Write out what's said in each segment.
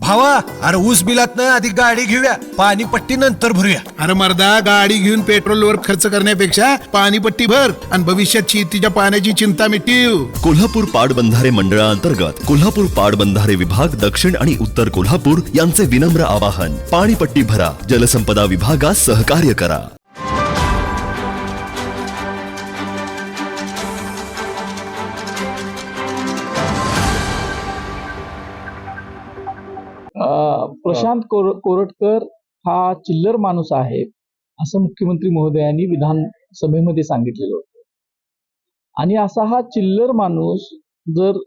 भावा अरे ऊस बिलात आधी गाडी घेऊया. पाणी पट्टी नंतर भरूया. अरे मर्दा गाडी घेऊन पेट्रोलवर खर्च करण्यापेक्षा पाणीपट्टी भर आणि भविष्यात शेतीच्या पाण्याची चिंता मिटीव कोल्हापूर पाटबंधारे मंडळांतर्गत कोल्हापूर पाटबंधारे विभाग दक्षिण आणि उत्तर कोल्हापूर यांचे विनम्र आवाहन. पाणीपट्टी भरा जलसंपदा विभागास सहकार्य करा. प्रशांत कोर- कोरटकर हा चिल्लर माणूस आहे असं मुख्यमंत्री महोदयांनी विधानसभेमध्ये सांगितलेलं होतं. आणि असा हा चिल्लर माणूस जर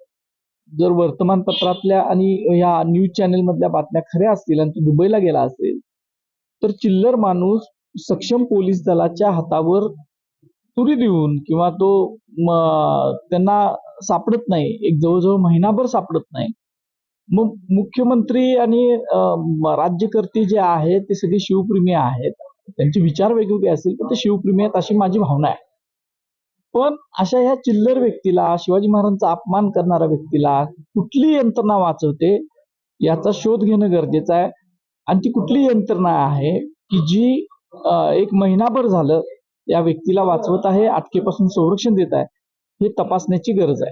जर वर्तमानपत्रातल्या आणि या न्यूज चॅनेल मधल्या बातम्या खऱ्या असतील आणि तो दुबईला गेला असेल तर चिल्लर माणूस सक्षम पोलीस दलाच्या हातावर तुरी देऊन किंवा तो त्यांना सापडत नाही एक जवळजवळ महिनाभर सापडत नाही मग मुख्यमंत्री आणि राज्यकर्ते जे आहेत ते सगळे शिवप्रेमी आहेत. त्यांचे विचार वेगवेगळे असतील पण ते शिवप्रेमी आहेत अशी माझी भावना आहे. पण अशा ह्या चिल्लर व्यक्तीला शिवाजी महाराजांचा अपमान करणाऱ्या व्यक्तीला कुठली यंत्रणा वाचवते याचा शोध घेणं गरजेचं आहे. आणि ती कुठली यंत्रणा आहे की जी एक महिनाभर झालं या व्यक्तीला वाचवत आहे अटकेपासून संरक्षण देत आहे हे तपासण्याची गरज आहे.